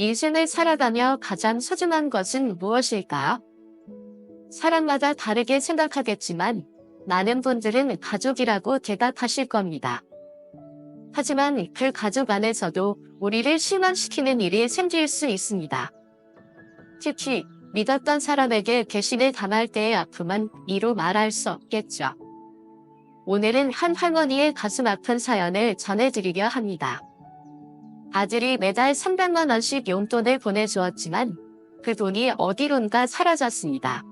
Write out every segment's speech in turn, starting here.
인생을 살아가며 가장 소중한 것은 무엇일까요? 사람마다 다르게 생각하겠지만 많은 분들은 가족이라고 대답하실 겁니다. 하지만 그 가족 안에서도 우리를 실망시키는 일이 생길 수 있습니다. 특히 믿었던 사람에게 배신을 당할 때의 아픔은 이루 말할 수 없겠죠. 오늘은 한 할머니의 가슴 아픈 사연을 전해드리려 합니다. 아들이 매달 300만 원씩 용돈을 보내주었지만 그 돈이 어디론가 사라졌습니다.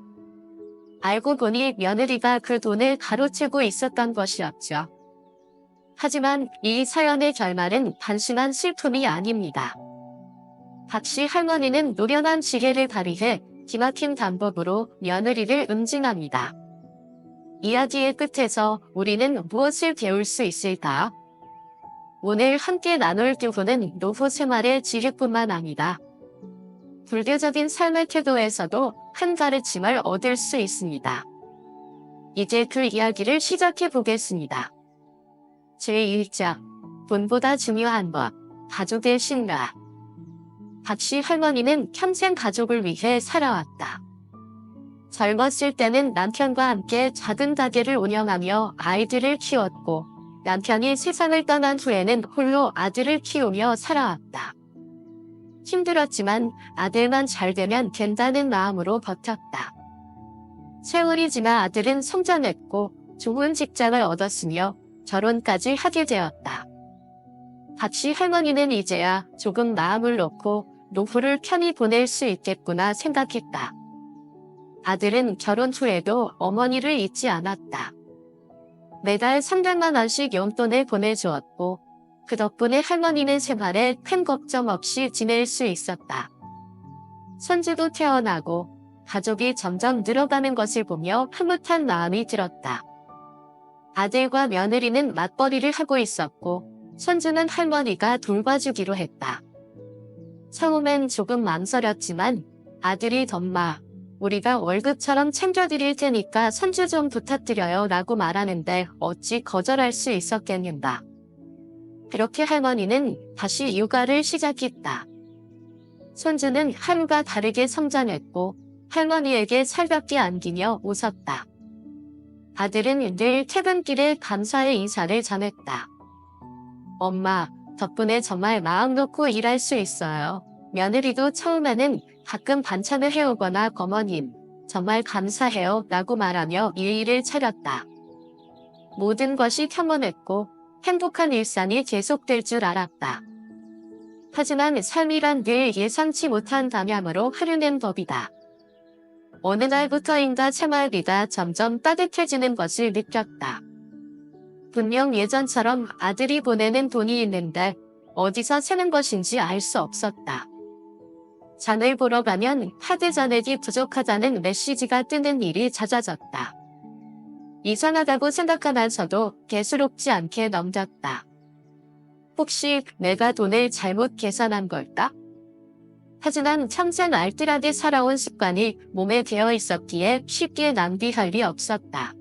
알고 보니 며느리가 그 돈을 가로채고 있었던 것이었죠. 하지만 이 사연의 결말은 단순한 슬픔이 아닙니다. 박씨 할머니는 노련한 지혜를 발휘해 기막힌 방법으로 며느리를 응징합니다. 이야기의 끝에서 우리는 무엇을 배울 수 있을까? 오늘 함께 나눌 교훈은 노후 생활의 지혜뿐만 아니다. 불교적인 삶의 태도에서도 큰 가르침을 얻을 수 있습니다. 이제 그 이야기를 시작해 보겠습니다. 제1장 돈보다 중요한 것 가족의 신뢰 박씨 할머니는 평생 가족을 위해 살아왔다. 젊었을 때는 남편과 함께 작은 가게를 운영하며 아이들을 키웠고 남편이 세상을 떠난 후에는 홀로 아들을 키우며 살아왔다. 힘들었지만 아들만 잘 되면 된다는 마음으로 버텼다. 세월이 지나 아들은 성장했고 좋은 직장을 얻었으며 결혼까지 하게 되었다. 박씨 할머니는 이제야 조금 마음을 놓고 노후를 편히 보낼 수 있겠구나 생각했다. 아들은 결혼 후에도 어머니를 잊지 않았다. 매달 300만 원씩 용돈을 보내주었고 그 덕분에 할머니는 생활에 큰 걱정 없이 지낼 수 있었다. 손주도 태어나고 가족이 점점 늘어가는 것을 보며 흐뭇한 마음이 들었다. 아들과 며느리는 맞벌이를 하고 있었고 손주는 할머니가 돌봐주기로 했다. 처음엔 조금 망설였지만 아들이 덤마 우리가 월급처럼 챙겨드릴 테니까 손주 좀 부탁드려요 라고 말하는데 어찌 거절할 수 있었겠는가. 그렇게 할머니는 다시 육아를 시작했다. 손주는 하루가 다르게 성장했고 할머니에게 살갑게 안기며 웃었다. 아들은 늘 퇴근길에 감사의 인사를 전했다. 엄마, 덕분에 정말 마음 놓고 일할 수 있어요. 며느리도 처음에는 가끔 반찬을 해오거나 어머님, 정말 감사해요 라고 말하며 일일을 차렸다. 모든 것이 평온했고 행복한 일상이 계속될 줄 알았다. 하지만 삶이란 늘 예상치 못한 담양으로 흐르는 법이다. 어느 날부터인가 생활비가 점점 따뜻해지는 것을 느꼈다. 분명 예전처럼 아들이 보내는 돈이 있는 데 어디서 새는 것인지 알 수 없었다. 장을 보러 가면 카드 잔액이 부족하다는 메시지가 뜨는 일이 잦아졌다. 이상하다고 생각하면서도 개수롭지 않게 넘겼다. 혹시 내가 돈을 잘못 계산한 걸까? 하지만 평생 알뜰하게 살아온 습관이 몸에 배어 있었기에 쉽게 낭비할 리 없었다.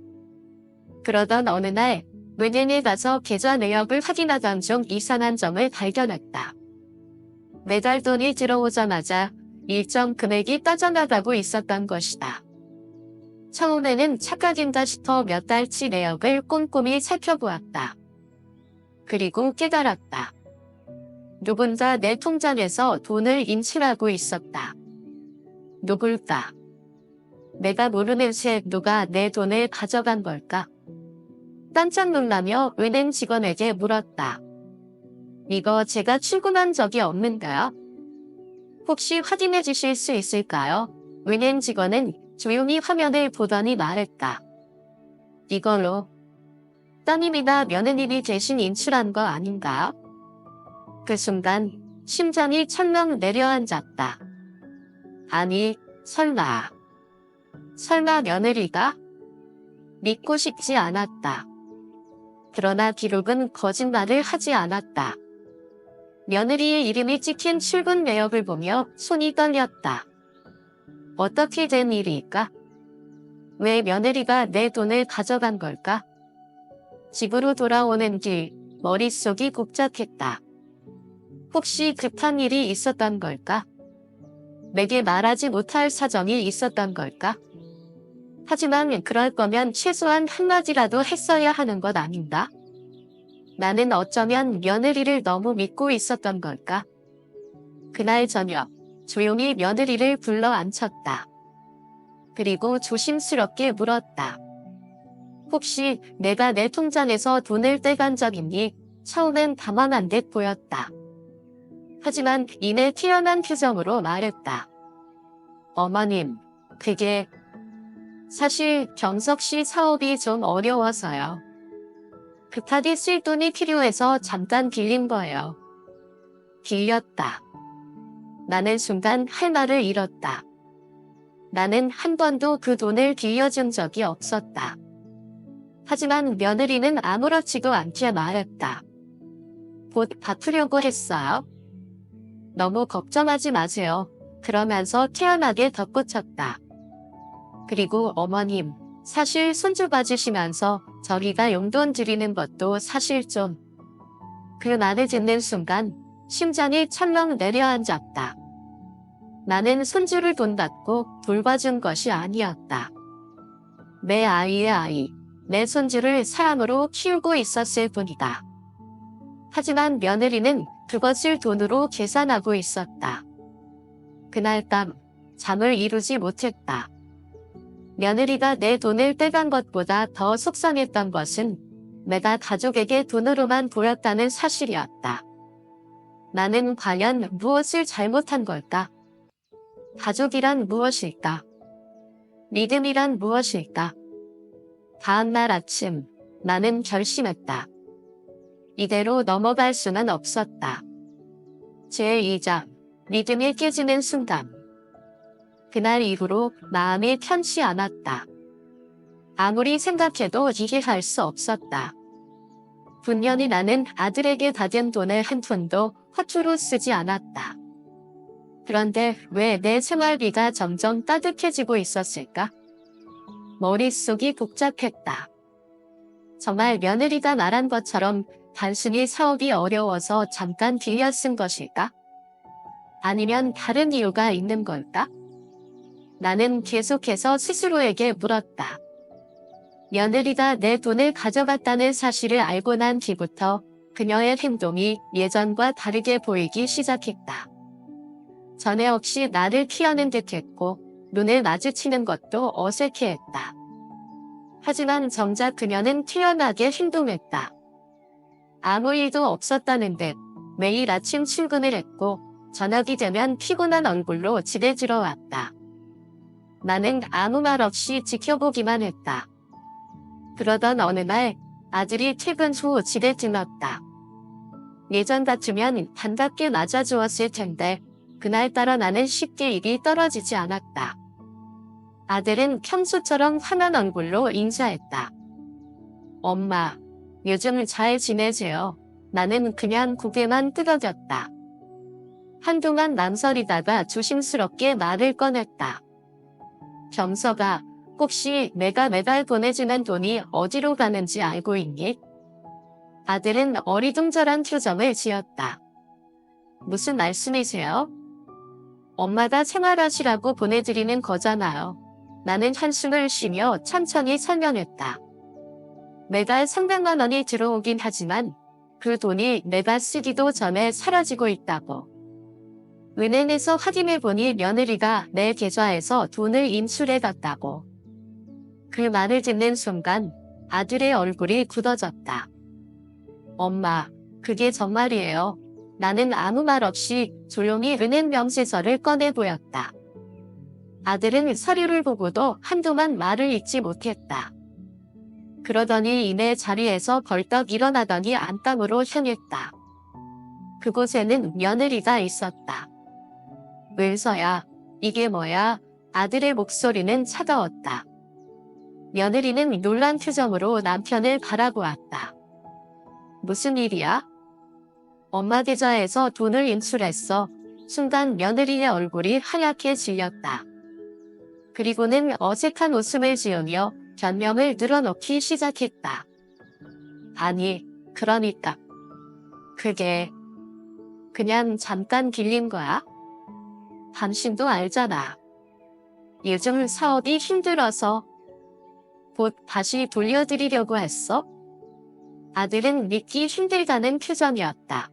그러던 어느 날 은행에 가서 계좌 내역을 확인하던 중 이상한 점을 발견했다. 매달 돈이 들어오자마자 일정 금액이 빠져나가고 있었던 것이다. 처음에는 착각인가 싶어 몇 달치 내역을 꼼꼼히 살펴보았다. 그리고 깨달았다. 누군가 내 통장에서 돈을 인출하고 있었다. 누굴까? 내가 모르는 새 누가 내 돈을 가져간 걸까? 깜짝 놀라며 은행 직원에게 물었다. 이거 제가 출금한 적이 없는데요? 혹시 확인해 주실 수 있을까요? 은행 직원은 조용히 화면을 보더니 말했다. 이걸로 따님이나 며느님이 대신 인출한 거 아닌가? 그 순간 심장이 철렁 내려앉았다. 아니, 설마. 설마 며느리가? 믿고 싶지 않았다. 그러나 기록은 거짓말을 하지 않았다. 며느리의 이름이 찍힌 출근 내역을 보며 손이 떨렸다. 어떻게 된 일일까? 왜 며느리가 내 돈을 가져간 걸까? 집으로 돌아오는 길, 머릿속이 복잡했다. 혹시 급한 일이 있었던 걸까? 내게 말하지 못할 사정이 있었던 걸까? 하지만 그럴 거면 최소한 한마디라도 했어야 하는 것 아닌가? 나는 어쩌면 며느리를 너무 믿고 있었던 걸까? 그날 저녁, 조용히 며느리를 불러 앉혔다. 그리고 조심스럽게 물었다. 혹시 내가 내 통장에서 돈을 떼간 적 있니? 처음엔 담아난 듯 보였다. 하지만 이내 태연한 표정으로 말했다. 어머님, 그게 사실 경석 씨 사업이 좀 어려워서요. 급하게 쓸 돈이 필요해서 잠깐 빌린 거예요. 빌렸다. 나는 순간 할 말을 잃었다. 나는 한 번도 그 돈을 빌려준 적이 없었다. 하지만 며느리는 아무렇지도 않게 말했다. 곧 갚으려고 했어요. 너무 걱정하지 마세요. 그러면서 태연하게 덧붙였다. 그리고 어머님, 사실 손주 봐주시면서 저희가 용돈 드리는 것도 사실 좀. 그 말을 듣는 순간 심장이 철렁 내려앉았다. 나는 손주를 돈 받고 돌봐준 것이 아니었다. 내 아이의 아이, 내 손주를 사람으로 키우고 있었을 뿐이다. 하지만 며느리는 그것을 돈으로 계산하고 있었다. 그날 밤 잠을 이루지 못했다. 며느리가 내 돈을 떼간 것보다 더 속상했던 것은 내가 가족에게 돈으로만 보였다는 사실이었다. 나는 과연 무엇을 잘못한 걸까? 가족이란 무엇일까? 믿음이란 무엇일까? 다음날 아침 나는 결심했다. 이대로 넘어갈 수는 없었다. 제2장 믿음이 깨지는 순간 그날 이후로 마음이 편치 않았다. 아무리 생각해도 이해할 수 없었다. 분명히 나는 아들에게 받은 돈을 한 푼도 허투루 쓰지 않았다. 그런데 왜 내 생활비가 점점 따뜻해지고 있었을까? 머릿속이 복잡했다. 정말 며느리가 말한 것처럼 단순히 사업이 어려워서 잠깐 빌려 쓴 것일까? 아니면 다른 이유가 있는 걸까? 나는 계속해서 스스로에게 물었다. 며느리가 내 돈을 가져갔다는 사실을 알고 난 뒤부터 그녀의 행동이 예전과 다르게 보이기 시작했다. 전에 없이 나를 피하는 듯 했고 눈을 마주치는 것도 어색해했다. 하지만 정작 그녀는 튀어나게 행동했다. 아무 일도 없었다는 듯 매일 아침 출근을 했고 저녁이 되면 피곤한 얼굴로 집에 들어왔다. 나는 아무 말 없이 지켜보기만 했다. 그러던 어느 날 아들이 퇴근 후 집에 들렀다. 예전 같으면 반갑게 맞아주었을 텐데 그날따라 나는 쉽게 입이 떨어지지 않았다. 아들은 평소처럼 환한 얼굴로 인사했다. 엄마, 요즘 잘 지내세요. 나는 그냥 고개만 끄덕였다. 한동안 망설이다가 조심스럽게 말을 꺼냈다. 경서가 혹시 내가 매달 보내주는 돈이 어디로 가는지 알고 있니? 아들은 어리둥절한 표정을 지었다. 무슨 말씀이세요? 엄마가 생활하시라고 보내드리는 거잖아요. 나는 한숨을 쉬며 천천히 설명했다. 매달 300만 원이 들어오긴 하지만 그 돈이 매달 쓰기도 전에 사라지고 있다고. 은행에서 확인해보니 며느리가 내 계좌에서 돈을 인출해갔다고. 그 말을 듣는 순간 아들의 얼굴이 굳어졌다. 엄마, 그게 정말이에요. 나는 아무 말 없이 조용히 은행 명세서를 꺼내 보였다. 아들은 서류를 보고도 한동안 말을 잇지 못했다. 그러더니 이내 자리에서 벌떡 일어나더니 안방으로 향했다. 그곳에는 며느리가 있었다. 은서야, 이게 뭐야? 아들의 목소리는 차가웠다. 며느리는 놀란 표정으로 남편을 바라보았다. 무슨 일이야? 엄마 계좌에서 돈을 인출했어. 순간 며느리의 얼굴이 하얗게 질렸다. 그리고는 어색한 웃음을 지으며 변명을 늘어놓기 시작했다. 아니, 그러니까. 그게, 그냥 잠깐 빌린 거야? 당신도 알잖아. 요즘 사업이 힘들어서 곧 다시 돌려드리려고 했어? 아들은 믿기 힘들다는 표정이었다.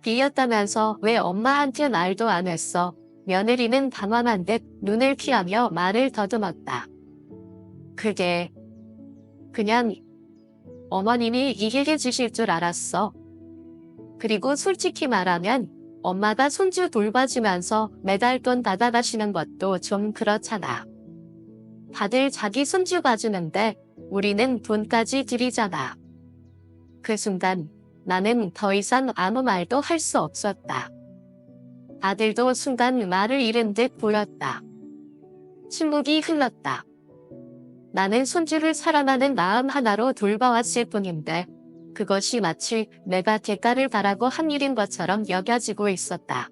빌렸다면서 왜 엄마한테 말도 안 했어? 며느리는 당황한 듯 눈을 피하며 말을 더듬었다. 그게 그냥 어머님이 이기게 주실 줄 알았어. 그리고 솔직히 말하면 엄마가 손주 돌봐주면서 매달 돈 받아가시는 것도 좀 그렇잖아. 다들 자기 손주 봐주는데 우리는 돈까지 드리잖아. 그 순간 나는 더 이상 아무 말도 할 수 없었다. 아들도 순간 말을 잃은 듯 보였다. 침묵이 흘렀다. 나는 손주를 사랑하는 마음 하나로 돌봐왔을 뿐인데 그것이 마치 내가 대가를 바라고 한 일인 것처럼 여겨지고 있었다.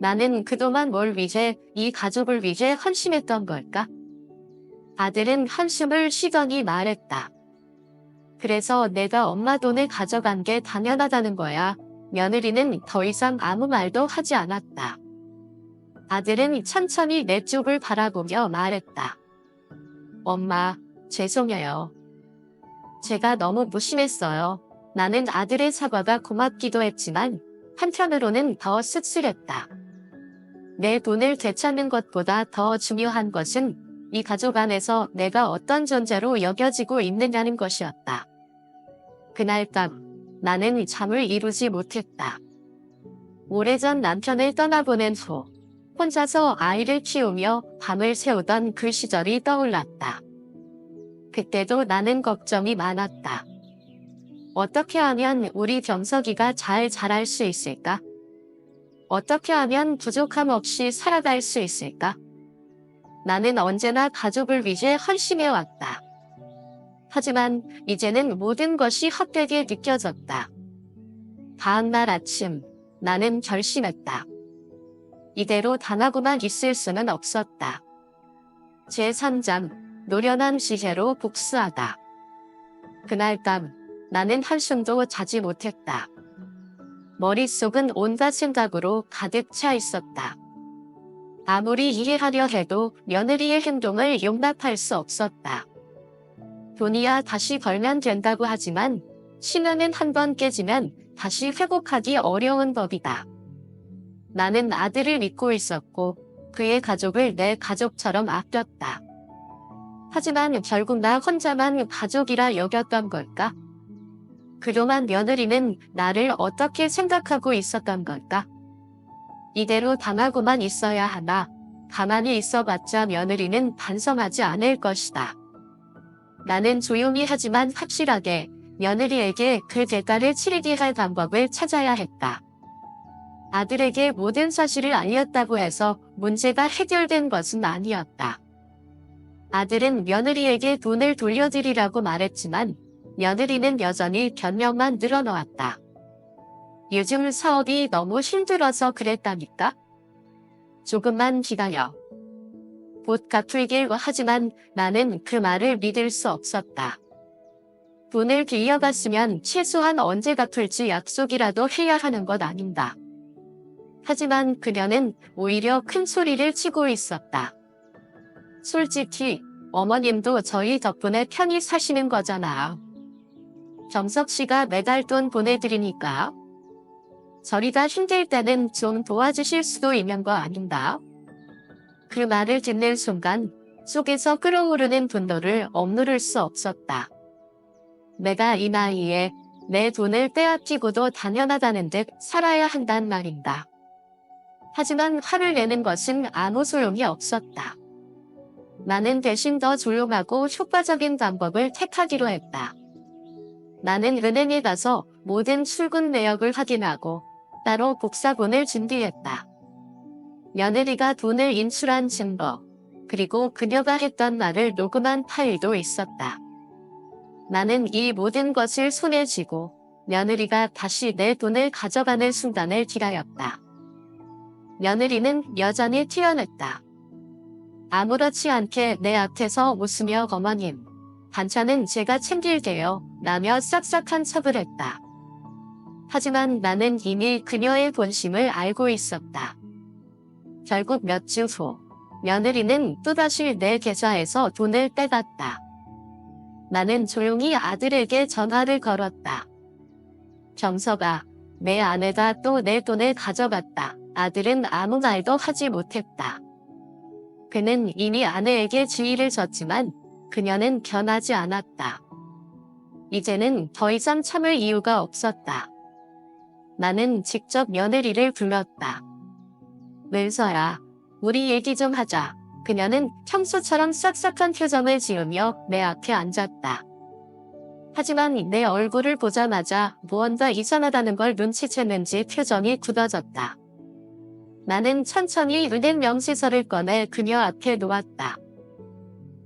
나는 그동안 뭘 위해 이 가족을 위해 헌신했던 걸까? 아들은 한숨을 쉬더니 말했다. 그래서 내가 엄마 돈을 가져간 게 당연하다는 거야. 며느리는 더 이상 아무 말도 하지 않았다. 아들은 천천히 내 쪽을 바라보며 말했다. 엄마, 죄송해요. 제가 너무 무심했어요. 나는 아들의 사과가 고맙기도 했지만 한편으로는 더 씁쓸했다. 내 돈을 되찾는 것보다 더 중요한 것은 이 가족 안에서 내가 어떤 존재로 여겨지고 있느냐는 것이었다. 그날 밤 나는 잠을 이루지 못했다. 오래전 남편을 떠나보낸 후 혼자서 아이를 키우며 밤을 새우던 그 시절이 떠올랐다. 그때도 나는 걱정이 많았다. 어떻게 하면 우리 병석이가 잘 자랄 수 있을까? 어떻게 하면 부족함 없이 살아갈 수 있을까? 나는 언제나 가족을 위해 헌신해왔다. 하지만 이제는 모든 것이 헛되게 느껴졌다. 다음날 아침 나는 결심했다. 이대로 당하고만 있을 수는 없었다. 제3장 노련한 시세로 복수하다. 그날 밤 나는 한숨도 자지 못했다. 머릿속은 온갖 생각으로 가득 차 있었다. 아무리 이해하려 해도 며느리의 행동을 용납할 수 없었다. 돈이야 다시 벌면 된다고 하지만 신앙은 한번 깨지면 다시 회복하기 어려운 법이다. 나는 아들을 믿고 있었고 그의 가족을 내 가족처럼 아꼈다. 하지만 결국 나 혼자만 가족이라 여겼던 걸까? 그동안 며느리는 나를 어떻게 생각하고 있었던 걸까? 이대로 당하고만 있어야 하나 가만히 있어봤자 며느리는 반성하지 않을 것이다. 나는 조용히 하지만 확실하게 며느리에게 그 대가를 치르게 할 방법을 찾아야 했다. 아들에게 모든 사실을 알렸다고 해서 문제가 해결된 것은 아니었다. 아들은 며느리에게 돈을 돌려드리라고 말했지만 며느리는 여전히 변명만 늘어놓았다. 요즘 사업이 너무 힘들어서 그랬다니까? 조금만 기다려. 곧 갚을길 하지만 나는 그 말을 믿을 수 없었다. 돈을 빌려갔으면 최소한 언제 갚을지 약속이라도 해야 하는 것 아닌가. 하지만 그녀는 오히려 큰 소리를 치고 있었다. 솔직히 어머님도 저희 덕분에 편히 사시는 거잖아. 정석 씨가 매달 돈 보내드리니까. 저리가 힘들 때는 좀 도와주실 수도 있는 거 아닌가? 그 말을 듣는 순간 속에서 끓어오르는 분노를 억누를 수 없었다. 내가 이 나이에 내 돈을 빼앗기고도 당연하다는 듯 살아야 한단 말인다. 하지만 화를 내는 것은 아무 소용이 없었다. 나는 대신 더 조용하고 효과적인 방법을 택하기로 했다. 나는 은행에 가서 모든 출근 내역을 확인하고 따로 복사본을 준비했다. 며느리가 돈을 인출한 증거, 그리고 그녀가 했던 말을 녹음한 파일도 있었다. 나는 이 모든 것을 손에 쥐고 며느리가 다시 내 돈을 가져가는 순간을 기다렸다. 며느리는 여전히 튀어냈다. 아무렇지 않게 내 앞에서 웃으며 어머님, 반찬은 제가 챙길게요. 라며 싹싹한 척을 했다. 하지만 나는 이미 그녀의 본심을 알고 있었다. 결국 몇 주 후, 며느리는 또다시 내 계좌에서 돈을 빼갔다. 나는 조용히 아들에게 전화를 걸었다. 정서가, 내 아내가 또 내 돈을 가져갔다. 아들은 아무 말도 하지 못했다. 그는 이미 아내에게 주의를 줬지만 그녀는 변하지 않았다. 이제는 더 이상 참을 이유가 없었다. 나는 직접 며느리를 불렀다. 멜서야, 우리 얘기 좀 하자. 그녀는 평소처럼 싹싹한 표정을 지으며 내 앞에 앉았다. 하지만 내 얼굴을 보자마자 무언가 이상하다는 걸 눈치챘는지 표정이 굳어졌다. 나는 천천히 은행 명시서를 꺼내 그녀 앞에 놓았다.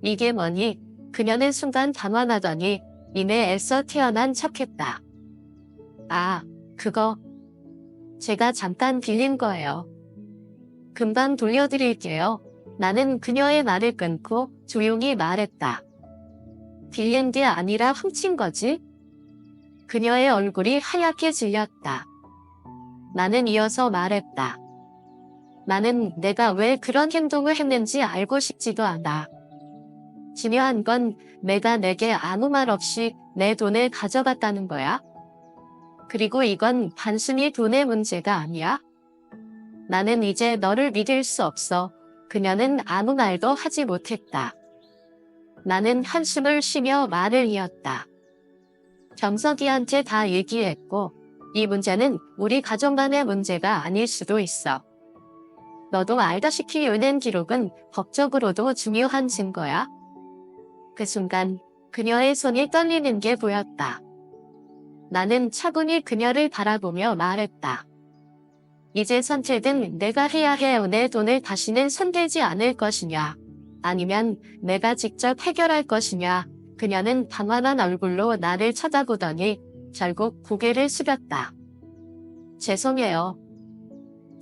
이게 뭐니? 그녀는 순간 당황하더니 이내 애써 태어난 척했다. 아, 그거 제가 잠깐 빌린 거예요. 금방 돌려드릴게요. 나는 그녀의 말을 끊고 조용히 말했다. 빌린 게 아니라 훔친 거지? 그녀의 얼굴이 하얗게 질렸다. 나는 이어서 말했다. 나는 내가 왜 그런 행동을 했는지 알고 싶지도 않아. 중요한 건 내가 내게 아무 말 없이 내 돈을 가져갔다는 거야. 그리고 이건 단순히 돈의 문제가 아니야. 나는 이제 너를 믿을 수 없어. 그녀는 아무 말도 하지 못했다. 나는 한숨을 쉬며 말을 이었다. 정석이한테 다 얘기했고, 이 문제는 우리 가족만의 문제가 아닐 수도 있어. 너도 알다시피 은행 기록은 법적으로도 중요한 증거야. 그 순간 그녀의 손이 떨리는 게 보였다. 나는 차분히 그녀를 바라보며 말했다. 이제 선택은 내가 해야 해. 내 돈을 다시는 손대지 않을 것이냐. 아니면 내가 직접 해결할 것이냐. 그녀는 방황한 얼굴로 나를 쳐다보더니 결국 고개를 숙였다. 죄송해요.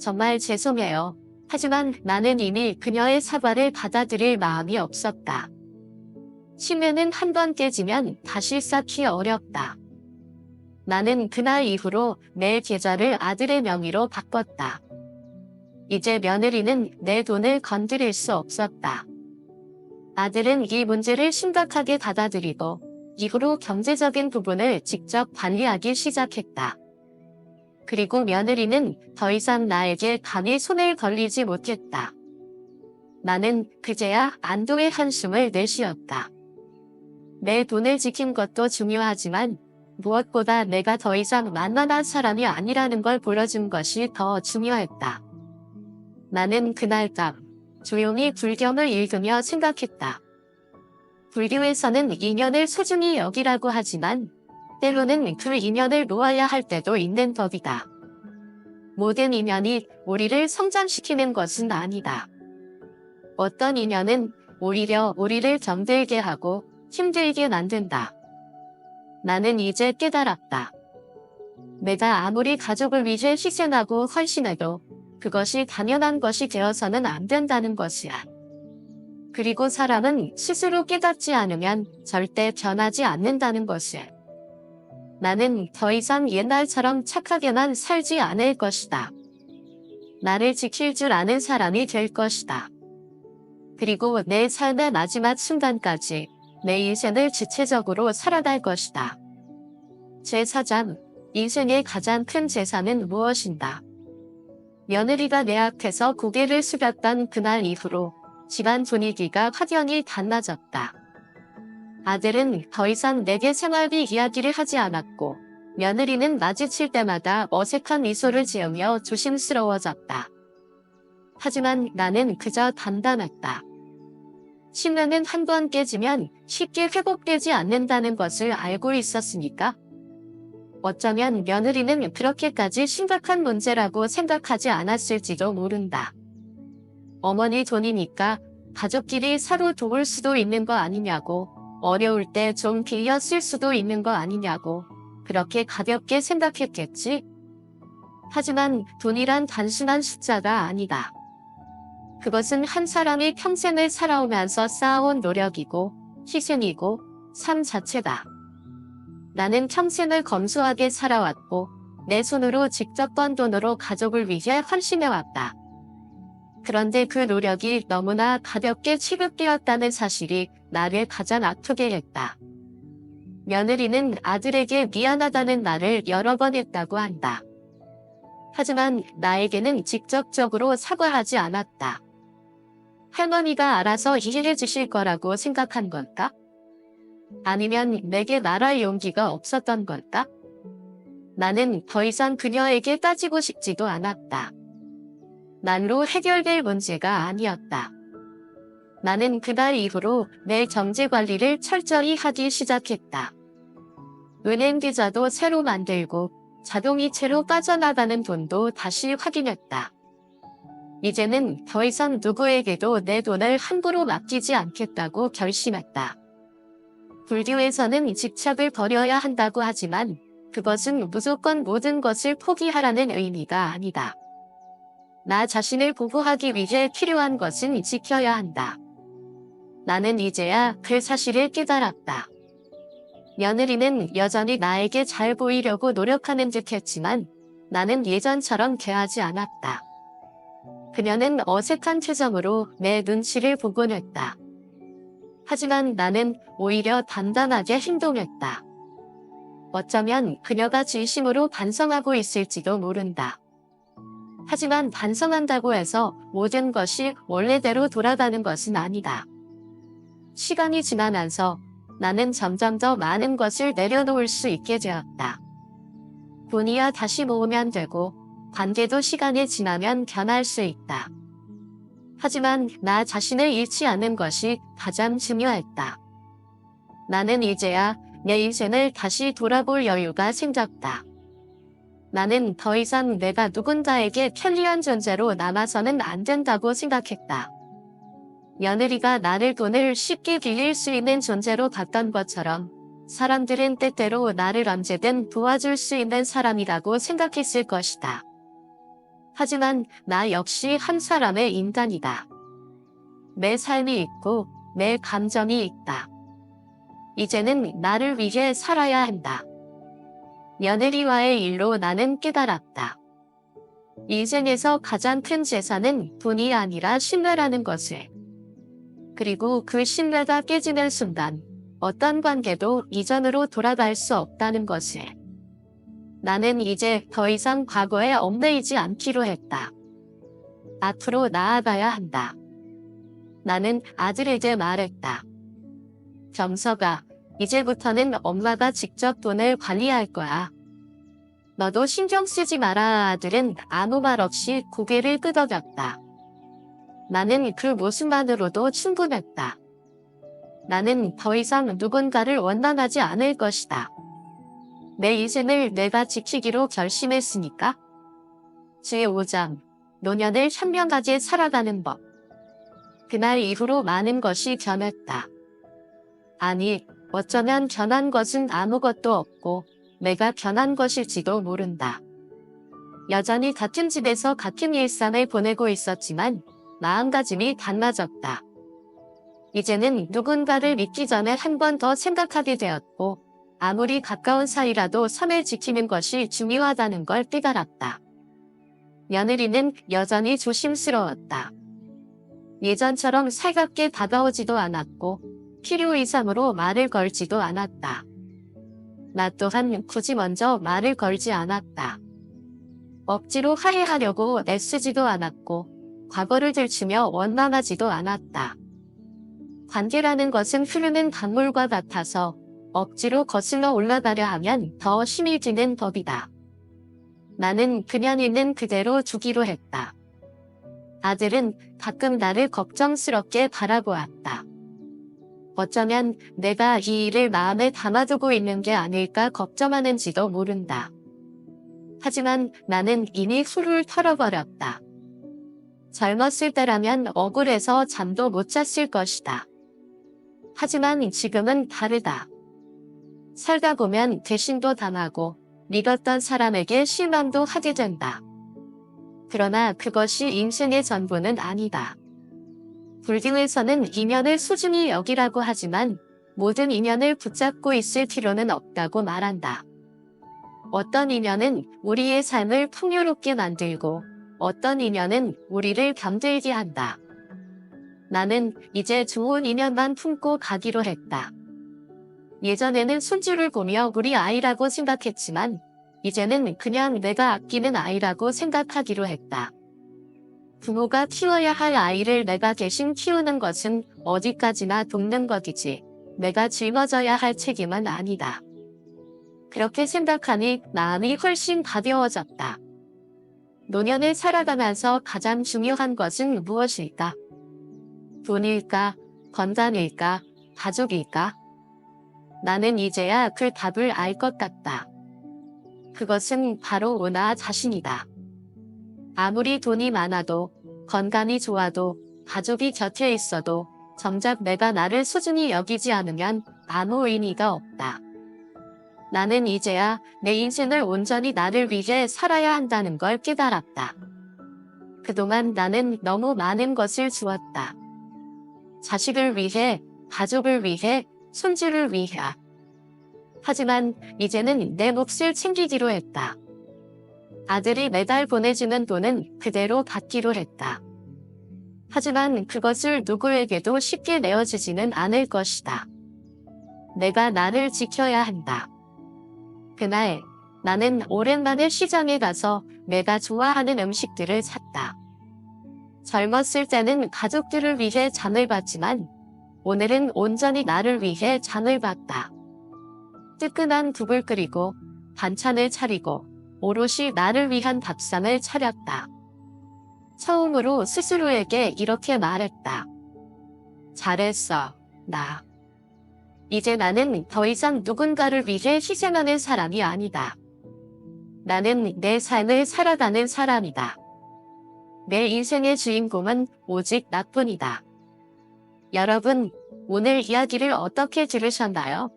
정말 죄송해요. 하지만 나는 이미 그녀의 사과를 받아들일 마음이 없었다. 신뢰는 한 번 깨지면 다시 쌓기 어렵다. 나는 그날 이후로 내 계좌를 아들의 명의로 바꿨다. 이제 며느리는 내 돈을 건드릴 수 없었다. 아들은 이 문제를 심각하게 받아들이고 이후로 경제적인 부분을 직접 관리하기 시작했다. 그리고 며느리는 더 이상 나에게 감히 손을 걸리지 못했다. 나는 그제야 안도의 한숨을 내쉬었다. 내 돈을 지킨 것도 중요하지만 무엇보다 내가 더 이상 만만한 사람이 아니라는 걸 보여준 것이 더 중요했다. 나는 그날 밤 조용히 불경을 읽으며 생각했다. 불교에서는 인연을 소중히 여기라고 하지만 때로는 그 인연을 놓아야 할 때도 있는 법이다. 모든 인연이 우리를 성장시키는 것은 아니다. 어떤 인연은 오히려 우리를 병들게 하고 힘들게 만든다. 나는 이제 깨달았다. 내가 아무리 가족을 위해 희생하고 헌신해도 그것이 당연한 것이 되어서는 안 된다는 것이야. 그리고 사람은 스스로 깨닫지 않으면 절대 변하지 않는다는 것이야. 나는 더 이상 옛날처럼 착하게만 살지 않을 것이다. 나를 지킬 줄 아는 사람이 될 것이다. 그리고 내 삶의 마지막 순간까지 내 인생을 주체적으로 살아갈 것이다. 제4장, 인생의 가장 큰 재산은 무엇인가? 며느리가 내 앞에서 고개를 숙였던 그날 이후로 집안 분위기가 확연히 달라졌다. 아들은 더 이상 내게 생활비 이야기를 하지 않았고 며느리는 마주칠 때마다 어색한 미소를 지으며 조심스러워졌다. 하지만 나는 그저 단단했다. 신뢰는 한 번 깨지면 쉽게 회복되지 않는다는 것을 알고 있었으니까. 어쩌면 며느리는 그렇게까지 심각한 문제라고 생각하지 않았을지도 모른다. 어머니 돈이니까 가족끼리 서로 도울 수도 있는 거 아니냐고, 어려울 때 좀 빌려 쓸 수도 있는 거 아니냐고, 그렇게 가볍게 생각했겠지? 하지만 돈이란 단순한 숫자가 아니다. 그것은 한 사람이 평생을 살아오면서 쌓아온 노력이고 희생이고 삶 자체다. 나는 평생을 검소하게 살아왔고 내 손으로 직접 번 돈으로 가족을 위해 헌신해왔다. 그런데 그 노력이 너무나 가볍게 취급되었다는 사실이 나를 가장 아프게 했다. 며느리는 아들에게 미안하다는 말을 여러 번 했다고 한다. 하지만 나에게는 직접적으로 사과하지 않았다. 할머니가 알아서 이해해 주실 거라고 생각한 걸까? 아니면 내게 말할 용기가 없었던 걸까? 나는 더 이상 그녀에게 따지고 싶지도 않았다. 난로 해결될 문제가 아니었다. 나는 그날 이후로 내 경제 관리를 철저히 하기 시작했다. 은행 계좌도 새로 만들고 자동이체로 빠져나가는 돈도 다시 확인했다. 이제는 더 이상 누구에게도 내 돈을 함부로 맡기지 않겠다고 결심했다. 불교에서는 집착을 버려야 한다고 하지만 그것은 무조건 모든 것을 포기하라는 의미가 아니다. 나 자신을 보호하기 위해 필요한 것은 지켜야 한다. 나는 이제야 그 사실을 깨달았다. 며느리는 여전히 나에게 잘 보이려고 노력하는 듯 했지만 나는 예전처럼 개하지 않았다. 그녀는 어색한 표정으로 내 눈치를 보곤 했다. 하지만 나는 오히려 단단하게 행동했다. 어쩌면 그녀가 진심으로 반성하고 있을지도 모른다. 하지만 반성한다고 해서 모든 것이 원래대로 돌아가는 것은 아니다. 시간이 지나면서 나는 점점 더 많은 것을 내려놓을 수 있게 되었다. 돈이야 다시 모으면 되고 관계도 시간이 지나면 변할 수 있다. 하지만 나 자신을 잃지 않는 것이 가장 중요했다. 나는 이제야 내 인생을 다시 돌아볼 여유가 생겼다. 나는 더 이상 내가 누군가에게 편리한 존재로 남아서는 안 된다고 생각했다. 며느리가 나를 돈을 쉽게 빌릴 수 있는 존재로 봤던 것처럼 사람들은 때때로 나를 언제든 도와줄 수 있는 사람이라고 생각했을 것이다. 하지만 나 역시 한 사람의 인간이다. 내 삶이 있고 내 감정이 있다. 이제는 나를 위해 살아야 한다. 며느리와의 일로 나는 깨달았다. 인생에서 가장 큰 재산은 돈이 아니라 신뢰라는 것을. 그리고 그 신뢰가 깨지는 순간 어떤 관계도 이전으로 돌아갈 수 없다는 것을. 나는 이제 더 이상 과거에 얽매이지 않기로 했다. 앞으로 나아가야 한다. 나는 아들에게 말했다. 정서가 이제부터는 엄마가 직접 돈을 관리할 거야. 너도 신경 쓰지 마라 아들은 아무 말 없이 고개를 끄덕였다. 나는 그 모습만으로도 충분했다. 나는 더 이상 누군가를 원망하지 않을 것이다. 내 인생을 내가 지키기로 결심했으니까. 제5장 노년을 현명하게 살아가는 법. 그날 이후로 많은 것이 변했다. 아니, 어쩌면 변한 것은 아무것도 없고 내가 변한 것일지도 모른다. 여전히 같은 집에서 같은 일상을 보내고 있었지만 마음가짐이 달라졌다. 이제는 누군가를 믿기 전에 한 번 더 생각하게 되었고 아무리 가까운 사이라도 선을 지키는 것이 중요하다는 걸 깨달았다. 며느리는 여전히 조심스러웠다. 예전처럼 살갑게 다가오지도 않았고 필요 이상으로 말을 걸지도 않았다. 나 또한 굳이 먼저 말을 걸지 않았다. 억지로 화해하려고 애쓰지도 않았고 과거를 들추며 원망하지도 않았다. 관계라는 것은 흐르는 강물과 같아서 억지로 거슬러 올라가려 하면 더 심해지는 법이다. 나는 그냥 있는 그대로 두기로 했다. 아들은 가끔 나를 걱정스럽게 바라보았다. 어쩌면 내가 이 일을 마음에 담아두고 있는 게 아닐까 걱정하는지도 모른다. 하지만 나는 이미 술을 털어버렸다. 젊었을 때라면 억울해서 잠도 못 잤을 것이다. 하지만 지금은 다르다. 살다 보면 배신도 당하고 믿었던 사람에게 실망도 하게 된다. 그러나 그것이 인생의 전부는 아니다. 불교에서는 인연을 소중히 여기라고 하지만 모든 인연을 붙잡고 있을 필요는 없다고 말한다. 어떤 인연은 우리의 삶을 풍요롭게 만들고 어떤 인연은 우리를 병들게 한다. 나는 이제 좋은 인연만 품고 가기로 했다. 예전에는 손주를 보며 우리 아이라고 생각했지만 이제는 그냥 내가 아끼는 아이라고 생각하기로 했다. 부모가 키워야 할 아이를 내가 대신 키우는 것은 어디까지나 돕는 것이지 내가 짊어져야 할 책임은 아니다. 그렇게 생각하니 마음이 훨씬 가벼워졌다. 노년을 살아가면서 가장 중요한 것은 무엇일까? 돈일까? 건강일까? 가족일까? 나는 이제야 그 답을 알 것 같다. 그것은 바로 나 자신이다. 아무리 돈이 많아도, 건강이 좋아도, 가족이 곁에 있어도, 정작 내가 나를 소중히 여기지 않으면 아무 의미가 없다. 나는 이제야 내 인생을 온전히 나를 위해 살아야 한다는 걸 깨달았다. 그동안 나는 너무 많은 것을 주었다. 자식을 위해, 가족을 위해, 손주를 위해. 하지만 이제는 내 몫을 챙기기로 했다. 아들이 매달 보내주는 돈은 그대로 받기로 했다. 하지만 그것을 누구에게도 쉽게 내어주지는 않을 것이다. 내가 나를 지켜야 한다. 그날 나는 오랜만에 시장에 가서 내가 좋아하는 음식들을 샀다. 젊었을 때는 가족들을 위해 장을 봤지만 오늘은 온전히 나를 위해 장을 봤다. 뜨끈한 국을 끓이고 반찬을 차리고 오롯이 나를 위한 밥상을 차렸다. 처음으로 스스로에게 이렇게 말했다. 잘했어, 나. 이제 나는 더 이상 누군가를 위해 희생하는 사람이 아니다. 나는 내 삶을 살아가는 사람이다. 내 인생의 주인공은 오직 나뿐이다. 여러분, 오늘 이야기를 어떻게 들으셨나요?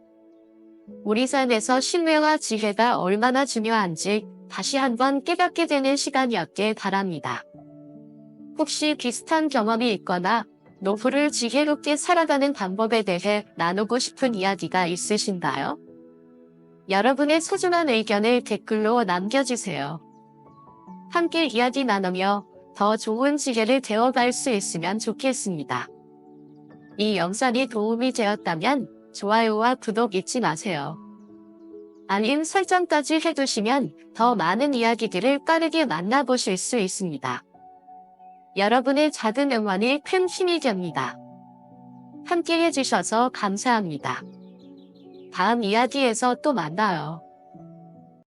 우리 삶에서 신뢰와 지혜가 얼마나 중요한지 다시 한번 깨닫게 되는 시간이었길 바랍니다. 혹시 비슷한 경험이 있거나 노후를 지혜롭게 살아가는 방법에 대해 나누고 싶은 이야기가 있으신가요? 여러분의 소중한 의견을 댓글로 남겨주세요. 함께 이야기 나누며 더 좋은 지혜를 배워갈 수 있으면 좋겠습니다. 이 영상이 도움이 되었다면 좋아요와 구독 잊지 마세요. 알림 설정까지 해두시면 더 많은 이야기들을 빠르게 만나보실 수 있습니다. 여러분의 작은 응원이 큰 힘이 됩니다. 함께 해주셔서 감사합니다. 다음 이야기에서 또 만나요.